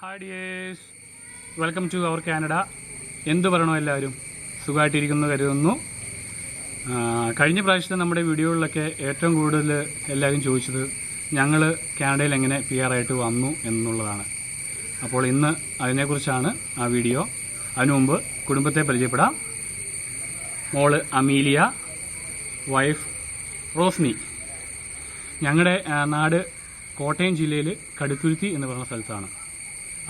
Hi welcome to our Canada എന്തു പറയണോ എല്ലാവരും? സുഖമായിട്ടിരിക്കുന്നു കരുതുന്നു. കഴിഞ്ഞ പ്രാവശ്യത്തെ നമ്മുടെ വീഡിയോകളിലൊക്കെ ഏറ്റവും കൂടുതൽ എല്ലാവരും ചോദിച്ചത് ഞങ്ങൾ കാനഡയിൽ എങ്ങനെ പി ആറായിട്ട് വന്നു എന്നുള്ളതാണ്. അപ്പോൾ ഇന്ന് അതിനെക്കുറിച്ചാണ് ആ വീഡിയോ. അതിനു മുമ്പ് കുടുംബത്തെ പരിചയപ്പെടാം. മോൾ അമീലിയ വൈഫ് റോസ്നി. ഞങ്ങളുടെ നാട് കോട്ടയം ജില്ലയിൽ കടുത്തുരുത്തി എന്ന് പറയുന്ന സ്ഥലത്താണ്.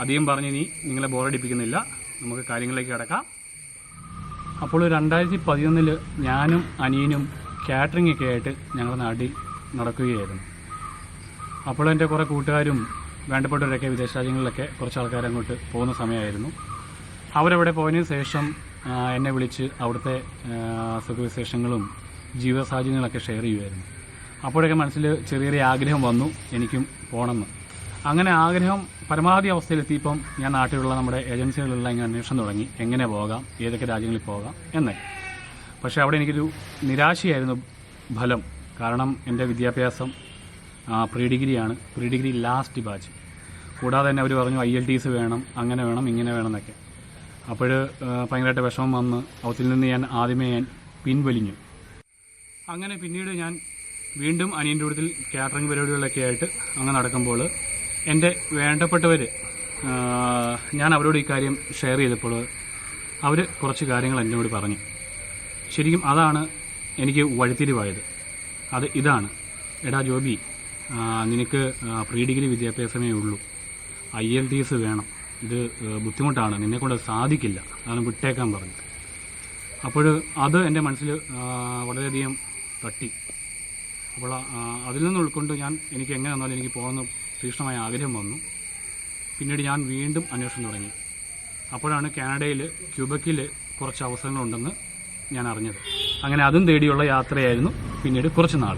അധികം പറഞ്ഞ് ഇനി നിങ്ങളെ ബോറടിപ്പിക്കുന്നില്ല നമുക്ക് കാര്യങ്ങളിലേക്ക് കിടക്കാം. അപ്പോൾ രണ്ടായിരത്തി പതിനൊന്നിൽ ഞാനും അനിയനും കാറ്ററിംഗ് ഒക്കെ ആയിട്ട് ഞങ്ങളുടെ നാട്ടിൽ നടക്കുകയായിരുന്നു. അപ്പോൾ എന്റെ കുറേ കൂട്ടുകാരും വേണ്ടപ്പെട്ടവരൊക്കെ വിദേശ രാജ്യങ്ങളിലൊക്കെ കുറച്ച് ആൾക്കാർ അങ്ങോട്ട് പോകുന്ന സമയമായിരുന്നു. അവരവിടെ പോയതിനു ശേഷം എന്നെ വിളിച്ച് അവിടുത്തെ സുഖവിശേഷങ്ങളും ജീവിത സാഹചര്യങ്ങളൊക്കെ ഷെയർ ചെയ്യുമായിരുന്നു അപ്പോഴൊക്കെ മനസ്സിൽ ചെറിയൊരു ചെറിയ ആഗ്രഹം വന്നു എനിക്കും പോകണമെന്ന് അങ്ങനെ ആഗ്രഹം പരമാവധി അവസ്ഥയിലെത്തിയപ്പം ഞാൻ നാട്ടിലുള്ള നമ്മുടെ ഏജൻസികളിലെല്ലാം ഇങ്ങനെ അന്വേഷണം തുടങ്ങി. എങ്ങനെ പോകാം? ഏതൊക്കെ രാജ്യങ്ങളിൽ പോകാം? എന്നെ പക്ഷേ അവിടെ എനിക്കൊരു നിരാശയായിരുന്നു ഫലം. കാരണം എന്റെ വിദ്യാഭ്യാസം പ്രീ ഡിഗ്രിയാണ്. Pre degree last batch. കൂടാതെ തന്നെ അവർ പറഞ്ഞു ഐ എൽ ടി എസ് വേണം അങ്ങനെ വേണം ഇങ്ങനെ വേണം എന്നൊക്കെ. അപ്പോൾ ഭയങ്കരമായിട്ട് വിഷമം വന്ന് അവത്തിൽ നിന്ന് ഞാൻ ആദ്യമേ ഞാൻ പിൻവലിഞ്ഞു. അങ്ങനെ പിന്നീട് ഞാൻ വീണ്ടും അനിയന്റെ കൂട്ടത്തിൽ കാറ്ററിംഗ് പരിപാടികളിലൊക്കെ ആയിട്ട് അങ്ങ് നടക്കുമ്പോൾ എന്റെ വേണ്ടപ്പെട്ടവർ ഞാൻ അവരോട് ഈ കാര്യം ഷെയർ ചെയ്തപ്പോൾ അവർ കുറച്ച് കാര്യങ്ങൾ എന്നോട് പറഞ്ഞു. ശരിക്കും അതാണ് എനിക്ക് വഴിത്തിരിവായത്. അത് ഇതാണ്. എടാ ജോബി നിനക്ക് പ്രീ ഡിഗ്രി വിദ്യാഭ്യാസമേ ഉള്ളൂ. ഐ എൽ ടി എസ് വേണം. ഇത് ബുദ്ധിമുട്ടാണ്. നിന്നെക്കൊണ്ട് സാധിക്കില്ല. അതാണ് വിട്ടേക്കാൻ പറഞ്ഞു അപ്പോൾ അത് എന്റെ മനസ്സിൽ വളരെയധികം തട്ടി. അപ്പോൾ അതിൽ നിന്ന് ഉൾക്കൊണ്ട് ഞാൻ എനിക്ക് എങ്ങനെ വന്നാലും എനിക്ക് പോകുന്ന തീക്ഷ്ണമായ ആഗ്രഹം വന്നു. പിന്നീട് ഞാൻ വീണ്ടും അന്വേഷണം തുടങ്ങി. അപ്പോഴാണ് കാനഡയിൽ ക്യൂബക്കിൽ കുറച്ച് അവസരങ്ങളുണ്ടെന്ന് ഞാൻ അറിഞ്ഞത്. അങ്ങനെ അതും തേടിയുള്ള യാത്രയായിരുന്നു പിന്നീട് കുറച്ച് നാൾ.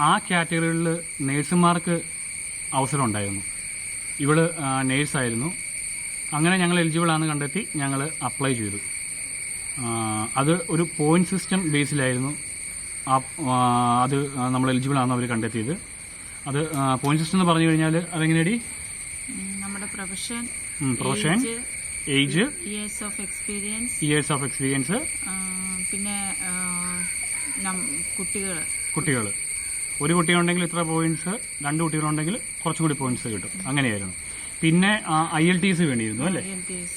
ആ കാറ്റഗറികളിൽ നേഴ്സുമാർക്ക് അവസരം ഉണ്ടായിരുന്നു ഇവൾ നേഴ്സായിരുന്നു. അങ്ങനെ ഞങ്ങൾ എലിജിബിൾ ആണെന്ന് കണ്ടെത്തി ഞങ്ങൾ അപ്ലൈ ചെയ്തു. അത് ഒരു പോയിന്റ് സിസ്റ്റം ബേസിലായിരുന്നു അത് നമ്മൾ എലിജിബിൾ ആണെന്ന് അവർ കണ്ടെത്തിയത്. അത് പോയിന്റ് സിസ്റ്റം എന്ന് പറഞ്ഞു കഴിഞ്ഞാൽ അതെങ്ങനെയടി നമ്മുടെ profession profession age years of experience years of experience പിന്നെ കുട്ടികൾ കുട്ടികൾ ഒരു കുട്ടിയുണ്ടെങ്കിൽ ഇത്ര പോയിന്റ്സ് രണ്ട് കുട്ടികളുണ്ടെങ്കിൽ കുറച്ചും കൂടി പോയിന്റ്സ് കിട്ടും. അങ്ങനെയായിരുന്നു. പിന്നെ ഐ എൽ ടി എസ് വേണ്ടിയിരുന്നു അല്ലേ?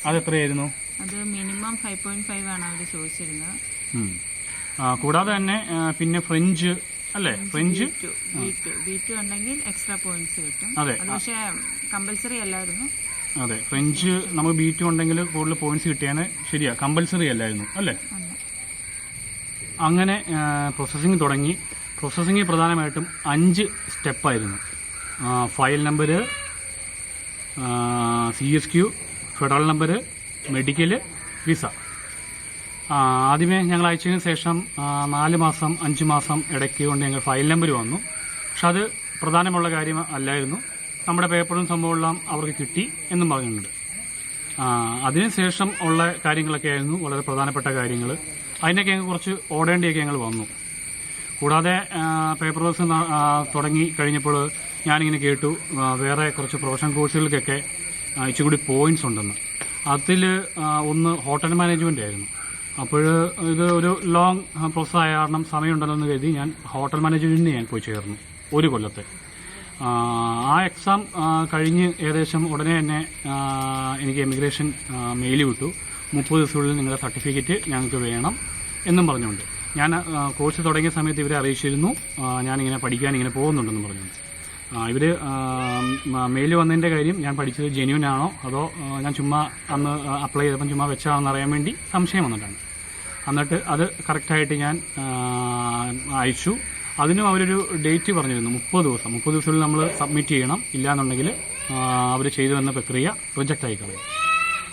അത് എത്രയായിരുന്നു? അത് മിനിമം ഫൈവ് പോയിന്റ് ഫൈവ് ആണ് അവർ ചോദിച്ചിരുന്നത്. കൂടാതെ തന്നെ പിന്നെ ഫ്രഞ്ച് അല്ലേ? French? B two B two ഉണ്ടെങ്കിൽ എക്സ്ട്രാ പോയിന്റ്സ് കിട്ടും. അതെ. അത് പക്ഷേ കമ്പൽസറി അല്ലായിരുന്നു. അതെ. ഫ്രഞ്ച് നമുക്ക് ബി ടു ഉണ്ടെങ്കിൽ കൂടുതൽ പോയിന്റ്സ് കിട്ടിയാണ് ശരിയാ. കമ്പൽസറി അല്ലായിരുന്നു. അല്ലേ? അങ്ങനെ പ്രോസസ്സിങ് തുടങ്ങി. പ്രോസസ്സിങ് പ്രധാനമായിട്ടും അഞ്ച് സ്റ്റെപ്പായിരുന്നു file number C S Q federal number medical visa ആദ്യമേ ഞങ്ങൾ അയച്ചതിന് ശേഷം നാല് മാസം അഞ്ച് മാസം ഇടയ്ക്ക് കൊണ്ട് ഞങ്ങൾ ഫയൽ നമ്പർ വന്നു. പക്ഷെ അത് പ്രധാനമുള്ള കാര്യം അല്ലായിരുന്നു. നമ്മുടെ പേപ്പറും സംഭവമെല്ലാം അവർക്ക് കിട്ടി എന്നും പറഞ്ഞിട്ടുണ്ട്. അതിനുശേഷം ഉള്ള കാര്യങ്ങളൊക്കെ ആയിരുന്നു വളരെ പ്രധാനപ്പെട്ട കാര്യങ്ങൾ. അതിനൊക്കെ ഞങ്ങൾ കുറച്ച് ഓടേണ്ടിയൊക്കെ ഞങ്ങൾ വന്നു. കൂടാതെ പേപ്പർ വർക്ക്സ് തുടങ്ങി കഴിഞ്ഞപ്പോൾ ഞാനിങ്ങനെ കേട്ടു വേറെ കുറച്ച് പ്രൊഫഷണൽ കോഴ്സുകൾക്കൊക്കെ ഇച്ചിരി കൂടി പോയിന്റ്സ് ഉണ്ടെന്ന്. അതിൽ ഒന്ന് ഹോട്ടൽ മാനേജ്മെന്റ് ആയിരുന്നു. അപ്പോൾ ഇത് ഒരു ലോങ് പ്രോസസ് ആയ കാരണം സമയമുണ്ടല്ലോ എന്ന് കരുതി ഞാൻ ഹോട്ടൽ മാനേജ്മെന്റിന് ഞാൻ പോയി ചേർന്നു. ഒരു കൊല്ലത്തെ. ആ, എക്സാം കഴിഞ്ഞ് ഏകദേശം ഉടനെ തന്നെ എനിക്ക് എമിഗ്രേഷൻ മെയിൽ വിട്ടു. മുപ്പത് ദിവസത്തിനുള്ളിൽ നിങ്ങളുടെ സർട്ടിഫിക്കറ്റ് ഞങ്ങൾക്ക് വേണം എന്നും പറഞ്ഞുകൊണ്ട്. ഞാൻ കോഴ്സ് തുടങ്ങിയ സമയത്ത് ഇവരെ അറിയിച്ചിരുന്നു. ഞാനിങ്ങനെ പഠിക്കാൻ ഇങ്ങനെ പോകുന്നുണ്ടെന്നും പറഞ്ഞുകൊണ്ട്. ഇവർ മെയിൽ വന്നതിന്റെ കാര്യം ഞാൻ പഠിച്ചത് ജെന്യൂൻ ആണോ? അതോ ഞാൻ ചുമ്മാ അന്ന് അപ്ലൈ ചെയ്തപ്പം ചുമ്മാ വെച്ചാണെന്ന് അറിയാൻ വേണ്ടി സംശയം വന്നിട്ടാണ്. എന്നിട്ട് അത് കറക്റ്റായിട്ട് ഞാൻ അയച്ചു. അതിനും അവരൊരു ഡേറ്റ് പറഞ്ഞിരുന്നു മുപ്പത് ദിവസം. മുപ്പത് ദിവസത്തിൽ നമ്മൾ സബ്മിറ്റ് ചെയ്യണം. ഇല്ലാന്നുണ്ടെങ്കിൽ അവർ ചെയ്തു വന്ന പ്രക്രിയ റിജക്റ്റ് ആയി കളയും.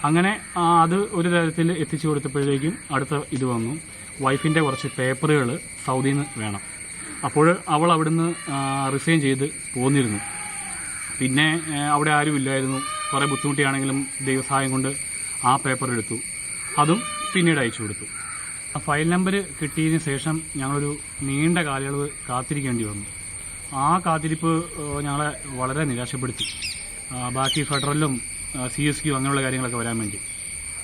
അങ്ങനെ അത് ഒരു തരത്തിൽ എത്തിച്ചു കൊടുത്തപ്പോഴേക്കും അടുത്ത ഇത് വന്നു. വൈഫിന്റെ കുറച്ച് പേപ്പറുകൾ സൗദിയിൽ നിന്ന് വേണം. അപ്പോൾ അവൾ അവിടുന്ന് റിസൈൻ ചെയ്ത് പോന്നിരുന്നു. പിന്നെ അവിടെ ആരുമില്ലായിരുന്നു. കുറേ ബുദ്ധിമുട്ടിയാണെങ്കിലും ദൈവസഹായം കൊണ്ട് ആ പേപ്പർ എടുത്തു. അതും പിന്നീട് അയച്ചു കൊടുത്തു. ആ ഫയൽ നമ്പർ കിട്ടിയതിന് ശേഷം ഞങ്ങളൊരു നീണ്ട കാലയളവ് കാത്തിരിക്കേണ്ടി വന്നു. ആ കാത്തിരിപ്പ് ഞങ്ങളെ വളരെ നിരാശപ്പെടുത്തി. ബാക്കി ഫെഡറലും സി എസ് ക്യു അങ്ങനെയുള്ള കാര്യങ്ങളൊക്കെ വരാൻ വേണ്ടി.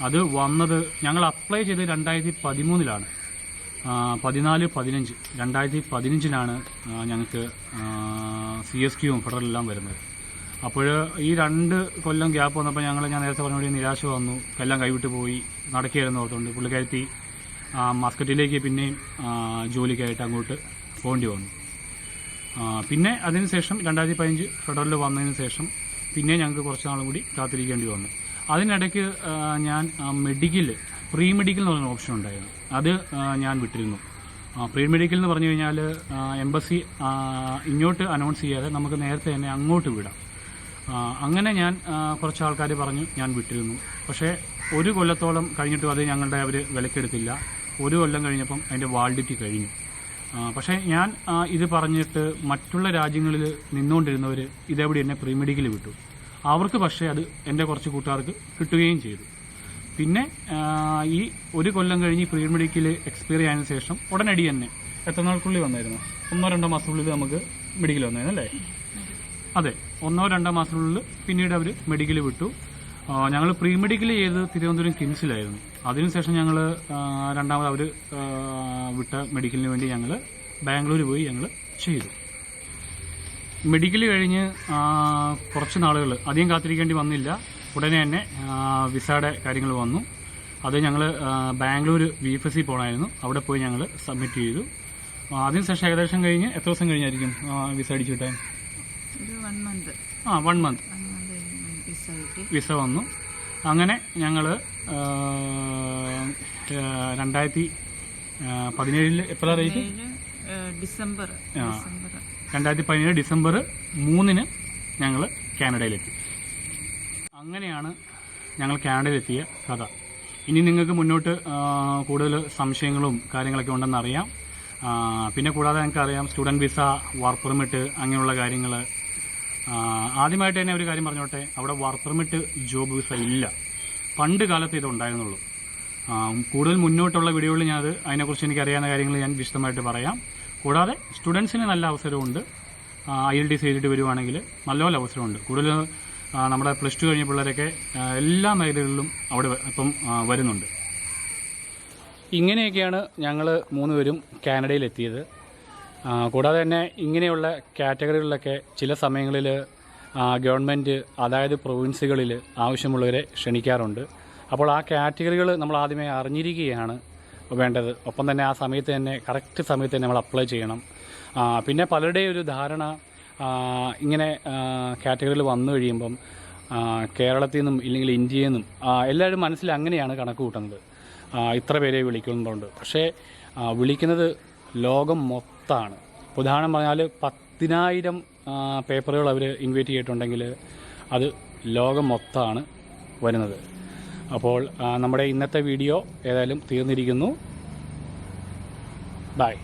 അത് വന്നത് ഞങ്ങൾ അപ്ലൈ ചെയ്ത് രണ്ടായിരത്തി പതിമൂന്നിലാണ്. പതിനാല് പതിനഞ്ച്. രണ്ടായിരത്തി പതിനഞ്ചിലാണ് ഞങ്ങൾക്ക് സി എസ് ക്യൂവും ഫെഡറലെല്ലാം വരുന്നത്. അപ്പോൾ ഈ രണ്ട് കൊല്ലം ഗ്യാപ്പ് വന്നപ്പോൾ ഞങ്ങൾ ഞാൻ നേരത്തെ പറഞ്ഞ നിരാശ വന്നു. എല്ലാം കൈവിട്ട് പോയി. നടക്കുകയായിരുന്നു ഓർത്തുകൊണ്ട് പുള്ളിക്കാരത്തി മസ്കറ്റിലേക്ക് പിന്നെയും ജോലിക്കായിട്ട് അങ്ങോട്ട് പോകേണ്ടി വന്നു. പിന്നെ അതിനുശേഷം രണ്ടായിരത്തി പതിനഞ്ച് ഫെഡറൽ വന്നതിന് ശേഷം പിന്നെ ഞങ്ങൾക്ക് കുറച്ച് നാളും കൂടി കാത്തിരിക്കേണ്ടി വന്നു. അതിനിടയ്ക്ക് ഞാൻ മെഡിക്കൽ പ്രീ മെഡിക്കൽ എന്ന് പറയുന്ന ഓപ്ഷൻ ഉണ്ടായിരുന്നു. അത് ഞാൻ വിട്ടിരുന്നു. പ്രീ മെഡിക്കൽ എന്ന് പറഞ്ഞു കഴിഞ്ഞാൽ എംബസി ഇങ്ങോട്ട് അനൗൺസ് ചെയ്യാതെ നമുക്ക് നേരത്തെ തന്നെ അങ്ങോട്ട് വിടാം. അങ്ങനെ ഞാൻ കുറച്ച് ആൾക്കാർ പറഞ്ഞു ഞാൻ വിട്ടിരുന്നു. പക്ഷേ ഒരു കൊല്ലത്തോളം കഴിഞ്ഞിട്ടും അത് ഞങ്ങളുടെ അവർ വിലക്കെടുത്തില്ല. ഒരു കൊല്ലം കഴിഞ്ഞപ്പം അതിന്റെ വാൾഡിറ്റി കഴിഞ്ഞു. പക്ഷേ ഞാൻ ഇത് പറഞ്ഞിട്ട് മറ്റുള്ള രാജ്യങ്ങളിൽ നിന്നുകൊണ്ടിരുന്നവർ ഇതെവിടെ എന്നെ പ്രീ മെഡിക്കൽ വിട്ടു. അവർക്ക് പക്ഷേ അത് എന്റെ കുറച്ച് കൂട്ടുകാർക്ക് കിട്ടുകയും ചെയ്തു. പിന്നെ ഈ ഒരു കൊല്ലം കഴിഞ്ഞ് പ്രീ മെഡിക്കൽ എക്സ്പയർ ആയതിനു ശേഷം ഉടനടി തന്നെ എത്ര നാൾക്കുള്ളിൽ വന്നായിരുന്നു? ഒന്നോ രണ്ടോ മാസത്തിനുള്ളിൽ നമുക്ക് മെഡിക്കൽ വന്നായിരുന്നു അല്ലേ? അതെ ഒന്നോ രണ്ടോ മാസത്തിനുള്ളിൽ പിന്നീട് അവർ മെഡിക്കൽ വിട്ടു. ഞങ്ങൾ പ്രീ മെഡിക്കൽ ചെയ്ത് തിരുവനന്തപുരം കിംസിലായിരുന്നു. അതിനുശേഷം ഞങ്ങൾ രണ്ടാമത് അവർ വിട്ട മെഡിക്കലിന് വേണ്ടി ഞങ്ങൾ ബാംഗ്ലൂർ പോയി ഞങ്ങൾ ചെയ്തു. മെഡിക്കൽ കഴിഞ്ഞ് കുറച്ച് നാളുകൾ അധികം കാത്തിരിക്കേണ്ടി വന്നില്ല. ഉടനെ തന്നെ വിസയുടെ കാര്യങ്ങൾ വന്നു. അത് ഞങ്ങൾ Bangalore V F S C പോകണമായിരുന്നു അവിടെ പോയി ഞങ്ങൾ സബ്മിറ്റ് ചെയ്തു. അതിനുശേഷം ഏകദേശം കഴിഞ്ഞ് എത്ര ദിവസം കഴിഞ്ഞായിരിക്കും വിസ അടിച്ചു കിട്ടാൻ? ആ വൺ മന്ത് വിസ വന്നു. അങ്ങനെ ഞങ്ങൾ രണ്ടായിരത്തി പതിനേഴിൽ എപ്പോഴാണ് റേറ്റ് ഡിസംബർ. രണ്ടായിരത്തി പതിനേഴ് ഡിസംബർ മൂന്നിന് ഞങ്ങൾ കാനഡയിലെത്തി. അങ്ങനെയാണ് ഞങ്ങൾ കാനഡയിലെത്തിയ കഥ. ഇനി നിങ്ങൾക്ക് മുന്നോട്ട് കൂടുതൽ സംശയങ്ങളും കാര്യങ്ങളൊക്കെ ഉണ്ടെന്ന് അറിയാം. പിന്നെ കൂടാതെ ഞങ്ങൾക്ക് അറിയാം സ്റ്റുഡന്റ് വിസ വർക്ക് പെർമിറ്റ് അങ്ങനെയുള്ള കാര്യങ്ങൾ. ആദ്യമായിട്ട് തന്നെ ഒരു കാര്യം പറഞ്ഞോട്ടെ അവിടെ വർക്ക് പെർമിറ്റ് ജോബ് വിസ ഇല്ല. പണ്ട് കാലത്ത് ഇത് ഉണ്ടായിരുന്നുള്ളൂ. ആ, കൂടുതൽ മുന്നോട്ടുള്ള വീഡിയോകളിൽ ഞാൻ അത് അതിനെക്കുറിച്ച് എനിക്ക് അറിയാവുന്ന കാര്യങ്ങൾ ഞാൻ വിശദമായിട്ട് പറയാം. കൂടാതെ സ്റ്റുഡൻസിന് നല്ല അവസരമുണ്ട്. ഐ എൽ ടി സി എഴുതിയിട്ട് വരുവാണെങ്കിൽ നല്ലപോലെ അവസരമുണ്ട്. കൂടുതൽ നമ്മുടെ പ്ലസ് ടു കഴിഞ്ഞ പിള്ളേരൊക്കെ എല്ലാ മേഖലകളിലും അവിടെ ഇപ്പം വരുന്നുണ്ട്. ഇങ്ങനെയൊക്കെയാണ് ഞങ്ങൾ മൂന്നുപേരും കാനഡയിലെത്തിയത്. കൂടാതെ തന്നെ ഇങ്ങനെയുള്ള കാറ്റഗറികളിലൊക്കെ ചില സമയങ്ങളിൽ ഗവൺമെന്റ് അതായത് പ്രൊവിൻസുകളിൽ ആവശ്യമുള്ളവരെ ക്ഷണിക്കാറുണ്ട്. അപ്പോൾ ആ കാറ്റഗറികൾ നമ്മൾ ആദ്യമേ അറിഞ്ഞിരിക്കുകയാണ് വേണ്ടത്. ഒപ്പം തന്നെ ആ സമയത്ത് തന്നെ കറക്റ്റ് സമയത്ത് തന്നെ നമ്മൾ അപ്ലൈ ചെയ്യണം. പിന്നെ പലരുടെയും ഒരു ധാരണ ഇങ്ങനെ കാറ്റഗറിയിൽ വന്നു കഴിയുമ്പം കേരളത്തിൽ നിന്നും ഇല്ലെങ്കിൽ ഇന്ത്യയിൽ നിന്നും എല്ലാവരും മനസ്സിൽ അങ്ങനെയാണ് കണക്ക് കൂട്ടുന്നത്. ഇത്ര പേരെ വിളിക്കുന്നുണ്ട്. പക്ഷേ വിളിക്കുന്നത് ലോകം മൊത്തമാണ് ഉദാഹരണം പറഞ്ഞാൽ പത്തിനായിരം പേപ്പറുകൾ അവർ ഇൻവൈറ്റ് ചെയ്തിട്ടുണ്ടെങ്കിൽ അത് ലോകം മൊത്തമാണ് വരുന്നത്. അപ്പോൾ നമ്മുടെ ഇന്നത്തെ വീഡിയോ ഏതായാലും തീർന്നിരിക്കുന്നു. ബൈ.